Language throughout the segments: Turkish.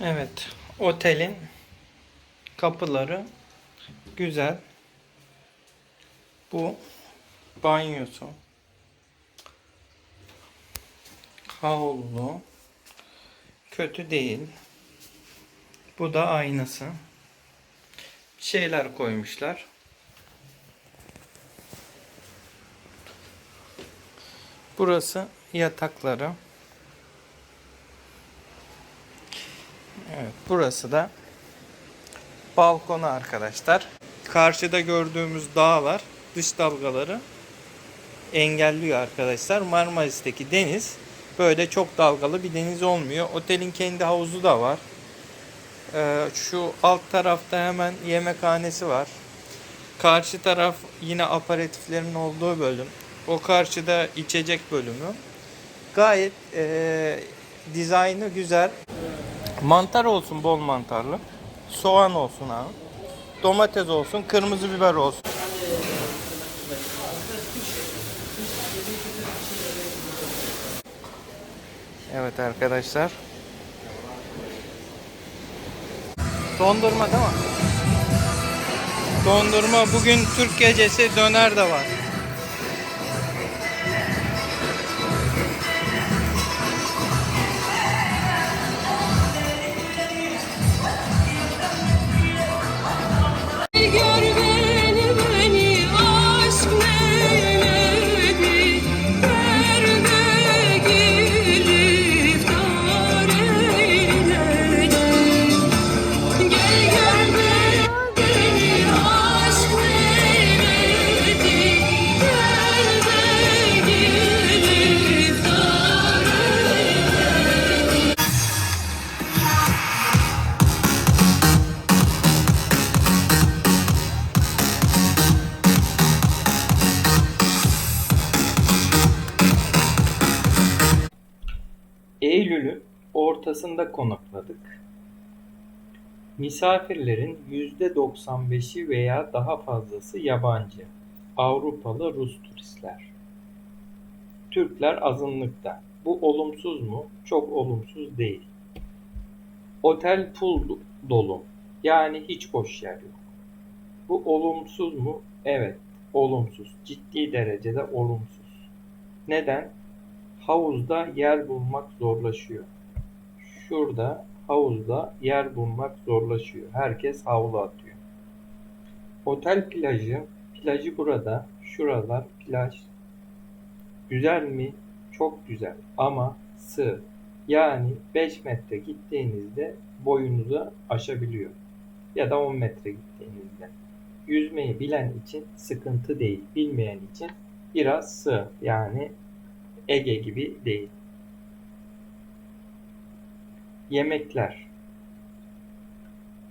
Evet, otelin kapıları güzel. Bu banyosu. Havlu. Kötü değil. Bu da aynası. Bir şeyler koymuşlar. Burası yatakları. Evet, burası da balkonu arkadaşlar. Karşıda gördüğümüz dağlar dış dalgaları engelliyor arkadaşlar. Marmaris'teki deniz böyle çok dalgalı bir deniz olmuyor. Otelin kendi havuzu da var. Ee, şu alt tarafta hemen yemekhanesi var. Karşı taraf yine aparatiflerin olduğu bölüm. O karşıda içecek bölümü. Gayet e, dizaynı güzel. Mantar olsun bol mantarlı. Soğan olsun abi. Domates olsun, kırmızı biber olsun. Evet arkadaşlar. Dondurma değil mi? Dondurma bugün Türk gecesi döner de var. Eylül'ün ortasında konakladık. Misafirlerin %95'i veya daha fazlası yabancı. Avrupalı Rus turistler. Türkler azınlıkta. Bu olumsuz mu? Çok olumsuz değil. Otel full dolu. Yani hiç boş yer yok. Bu olumsuz mu? Evet, olumsuz. Ciddi derecede olumsuz. Neden? Havuzda yer bulmak zorlaşıyor. Şurada havuzda yer bulmak zorlaşıyor. Herkes havlu atıyor. Otel plajı, plajı burada. Şuralar plaj. Güzel mi? Çok güzel ama sığ. Yani 5 metre gittiğinizde boyunuzu aşabiliyor. Ya da 10 metre gittiğinizde. Yüzmeyi bilen için sıkıntı değil. Bilmeyen için biraz sığ. Yani Ege gibi değil. Yemekler.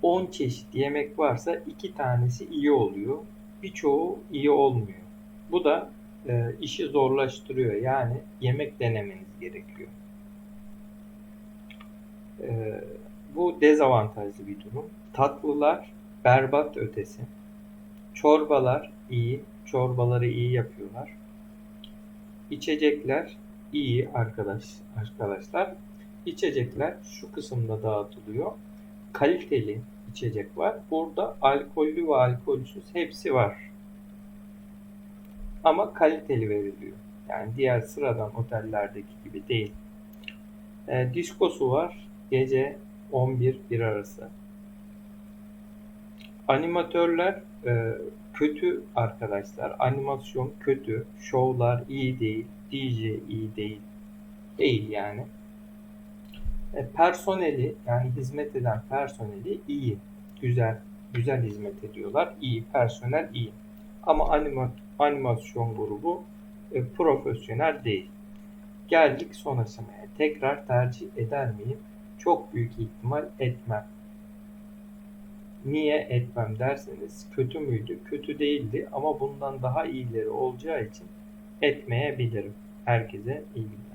10 çeşit yemek varsa 2 tanesi iyi oluyor. Birçoğu iyi olmuyor. Bu da e, işi zorlaştırıyor. Yani yemek denemeniz gerekiyor. E, bu dezavantajlı bir durum. Tatlılar berbat ötesi. Çorbalar iyi. Çorbaları iyi yapıyorlar. İçecekler iyi arkadaş arkadaşlar. İçecekler şu kısımda dağıtılıyor. Kaliteli içecek var. Burada alkollü ve alkolsüz hepsi var. Ama kaliteli veriliyor. Yani diğer sıradan otellerdeki gibi değil. E, diskosu var. Gece 11-1 arası. Animatörler e, kötü arkadaşlar. Animasyon kötü. Şovlar iyi değil. DJ iyi değil. Değil yani. E, personeli yani hizmet eden personeli iyi. Güzel. Güzel hizmet ediyorlar. İyi. Personel iyi. Ama anima, animasyon grubu e, profesyonel değil. Geldik son aşamaya. Tekrar tercih eder miyim? Çok büyük ihtimal etmem. Niye etmem derseniz kötü müydü? Kötü değildi ama bundan daha iyileri olacağı için etmeyebilirim. Herkese iyi günler.